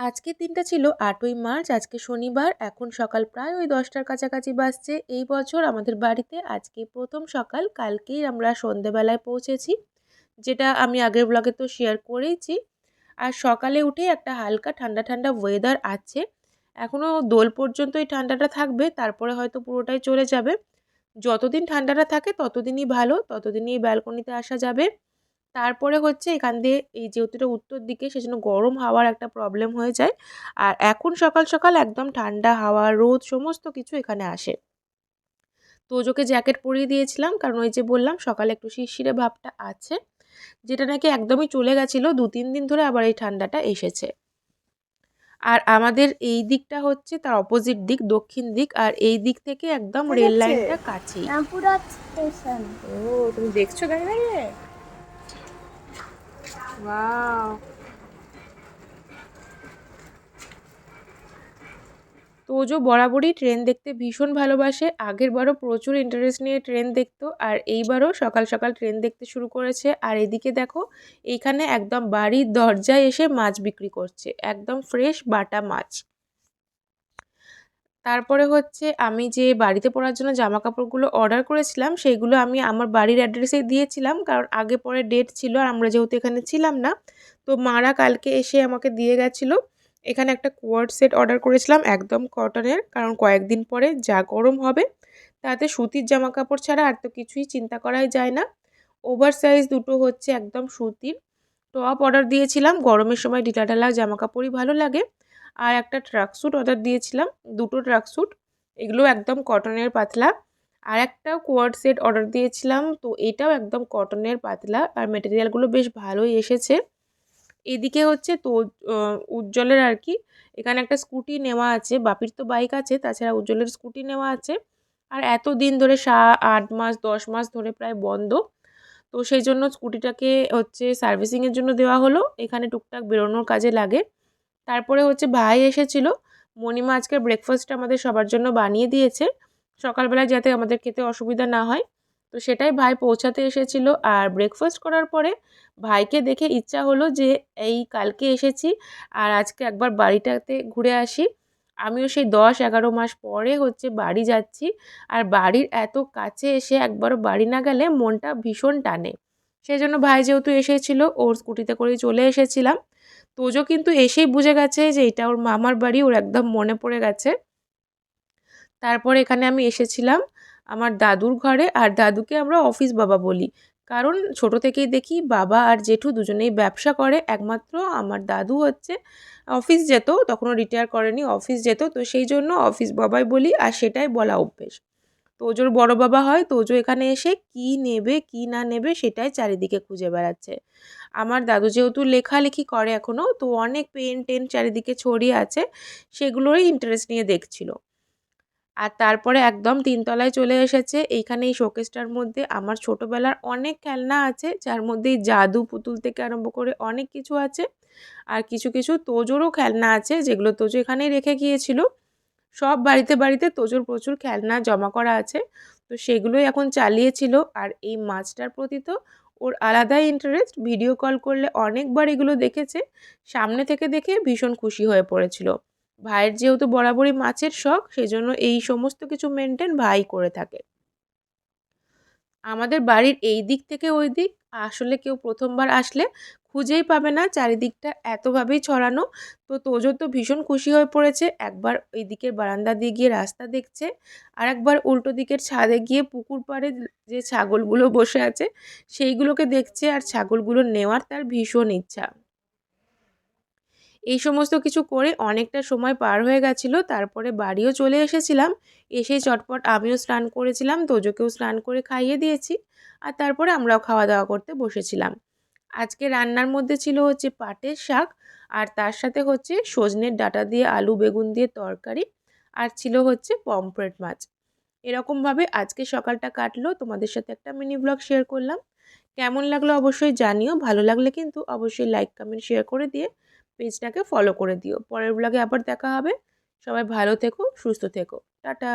আজকের দিনটা ছিল আটই মার্চ, আজকে শনিবার, এখন সকাল প্রায় ওই দশটার কাছাকাছি বাজছে। এই বছর আমাদের বাড়িতে আজকে প্রথম সকাল, কালকেই আমরা সন্ধেবেলায় পৌঁছেছি, যেটা আমি আগের ব্লগে তো শেয়ার করেইছি। আর সকালে উঠে একটা হালকা ঠান্ডা ঠান্ডা ওয়েদার আছে। এখনও দোল পর্যন্ত এই ঠান্ডাটা থাকবে, তারপরে হয়তো পুরোটাই চলে যাবে। যতদিন ঠান্ডাটা থাকে ততদিনই ভালো, ততদিনই ব্যালকনিতে আসা যাবে। তারপরে হচ্ছে এখান দিয়ে এই যেহেতু এটা উত্তর দিকে সেজন্য গরম হাওয়ার একটা প্রবলেম হয়ে যায়। আর এখন সকাল সকাল একদম ঠান্ডা হাওয়া রোদ সমস্ত কিছু এখানে আসে। তোজোকে জ্যাকেট পরিয়ে দিয়েছিলাম কারণ ওই যে বললাম সকালে একটু শিরশিরে ভাবটা আছে যেটা নাকি একদমই চলে গেছিল দু তিন দিন ধরে আবার এই ঠান্ডাটা এসেছে। আর আমাদের এই দিকটা হচ্ছে তার অপোজিট দিক দক্ষিণ দিক আর এই দিক থেকে একদম রেল লাইনটা কাছেই। ও তুমি দেখছ দাঁড়িয়ে দাঁড়িয়ে ওয়াও তোজো বরাবরই ট্রেন দেখতে ভীষণ ভালোবাসে। আগের বারও প্রচুর ইন্টারেস্ট নিয়ে ট্রেন দেখতো, আর এইবারও সকাল সকাল ট্রেন দেখতে শুরু করেছে। আর এদিকে দেখো, এইখানে একদম বাড়ির দরজায় এসে মাছ বিক্রি করছে। একদম ফ্রেশ বাটা মাছ। তারপরে হচ্ছে আমি যে বাড়িতে পরার জন্য জামা কাপড়গুলো অর্ডার করেছিলাম সেইগুলো আমি আমার বাড়ির অ্যাড্রেসে দিয়েছিলাম। কারণ আগে পরে ডেট ছিল আর আমরা যেহেতু এখানে ছিলাম না, তো মারা কালকে এসে আমাকে দিয়ে গেছিল। এখানে একটা কোয়ার্ড সেট অর্ডার করেছিলাম একদম কটনের কারণ কয়েকদিন পরে যা গরম হবে, তাতে সুতির জামা কাপড় ছাড়া আর তো কিছুই চিন্তা করাই যায় না। ওভার সাইজ দুটো হচ্ছে একদম সুতির। টপ অর্ডার দিয়েছিলাম, গরমের সময় ঢিলা ঢালা জামা কাপড়ই ভালো লাগে। আর একটা ট্রাক স্যুট অর্ডার দিয়েছিলাম, দুটো ট্রাক স্যুট, এগুলো একদম কটনের পাতলা। আর একটা কোয়ার্ড সেট অর্ডার দিয়েছিলাম, তো এটাও একদম কটনের পাতলা আর মেটেরিয়ালগুলো বেশ ভালোই এসেছে। এদিকে হচ্ছে তো উজ্জ্বলের আর কি, এখানে একটা স্কুটি নেওয়া আছে, বাপির তো বাইক আছে, তাছাড়া উজ্জ্বলের স্কুটি নেওয়া আছে। আর এত দিন ধরে সা, আট মাস, দশ মাস ধরে প্রায় বন্ধ, তো সেই জন্য স্কুটিটাকে হচ্ছে সার্ভিসিংয়ের জন্য দেওয়া হলো। এখানে টুকটাক বেরোনোর কাজে লাগে। তারপরে হচ্ছে ভাই এসেছিল। মণিমা আজকে ব্রেকফাস্টটা আমাদের সবার জন্য বানিয়ে দিয়েছে। সকালবেলায় যাতে আমাদের খেতে অসুবিধা না হয়। তো সেটাই ভাই পৌঁছাতে এসেছিল। আর ব্রেকফাস্ট করার পরে ভাইকে দেখে ইচ্ছা হলো যে এই কালকে এসেছি আর আজকে একবার বাড়িটাতে ঘুরে আসি। আমিও সেই দশ এগারো মাস পরে হচ্ছে বাড়ি যাচ্ছি। আর বাড়ির এত কাছে এসে একবারও বাড়ি না গেলে মনটা ভীষণ টানে। সেই জন্য ভাই যেহেতু এসেছিল, ওর স্কুটিতে করেই চলে এসেছিলাম। তোজো কিন্তু এসেই বুঝে গেছে যে এটা ওর মামার বাড়ি, ওর একদম মনে পড়ে গেছে। তারপর এখানে আমি এসেছিলাম আমার দাদুর ঘরে, আর দাদুকে আমরা অফিস বাবা বলি। কারণ ছোট থেকেই দেখি বাবা আর জেঠু দুজনেই ব্যবসা করে, একমাত্র আমার দাদু হচ্ছে অফিস যেত, তখনও রিটায়ার করেনি অফিস যেত, তো সেই জন্য অফিস বাবাই বলি, আর সেটাই বলা অভ্যেস। তোজোর বড় বাবা হয়, তোজো এখানে এসে কি নেবে, কি না নেবে, সেটাই চারিদিকে খুঁজে বেড়াচ্ছে। আমার দাদু যেহেতু লেখালেখি করে এখনও তো অনেক পেন টেন চারিদিকে ছড়িয়ে আছে, সেগুলোরই ইন্টারেস্ট নিয়ে দেখছিল। আর তারপরে একদম তিনতলায় চলে এসেছে, এইখানে এই শোকেসটার মধ্যে আমার ছোটোবেলার অনেক খেলনা আছে, যার মধ্যে জাদু পুতুল থেকে আরম্ভ করে অনেক কিছু আছে। আর কিছু কিছু তোজোরও খেলনা আছে, যেগুলো তোজো এখানেই রেখে গিয়েছিল। সব বাড়িতে বাড়িতে তোজোর প্রচুর খেলনা জমা করা আছে, তো সেগুলোই এখন চালিয়েছিল। আর এই মাছটার প্রতি তো ওর আলাদাই ইন্টারেস্ট ভিডিও কল করলে অনেকবার এগুলো দেখেছে, সামনে থেকে দেখে ভীষণ খুশি হয়ে পড়েছিল। ভাইয়ের যেহেতু বরাবরই মাছের শখ, সেজন্য এই সমস্ত কিছু মেনটেন ভাই করে থাকে। আমাদের বাড়ির এই দিক থেকে ওই দিক, আসলে কেউ প্রথমবার আসলে খুঁজেই পাবে না, চারিদিকটা এতভাবেই ছড়ানো। তো তোজো তো ভীষণ খুশি হয়ে পড়েছে, একবার ওই দিকের বারান্দা দিয়ে গিয়ে রাস্তা দেখছে, আর একবার উল্টো দিকের ছাদে গিয়ে পুকুর পাড়ে যে ছাগলগুলো বসে আছে, সেইগুলোকে দেখছে, আর ছাগলগুলো নেওয়ার তার ভীষণ ইচ্ছা। এই সমস্ত কিছু করে অনেকটা সময় পার হয়ে গেছিল, তারপরে বাড়িও চলে এসেছিলাম এসে চটপট আমিও স্নান করেছিলাম, তোজোকেও স্নান করে খাইয়ে দিয়েছি, আর তারপরে আমরাও খাওয়া দাওয়া করতে বসেছিলাম। আজকে রান্নার মধ্যে ছিল হচ্ছে পাটের শাক আর তার সাথে হচ্ছে সজনের ডাটা দিয়ে আলু, বেগুন দিয়ে তরকারি আর ছিল হচ্ছে পমফ্রেট মাছ। এরকমভাবে আজকে সকালটা কাটলো। তোমাদের সাথে একটা মিনি ব্লগ শেয়ার করলাম। কেমন লাগল অবশ্যই জানিও। ভালো লাগলে কিন্তু অবশ্যই লাইক কমেন্ট শেয়ার করে দিয়ে পেজটাকে ফলো করে দিও। পরের ব্লগে আবার দেখা হবে। সবাই ভালো থেকো, সুস্থ থেকো। টাটা!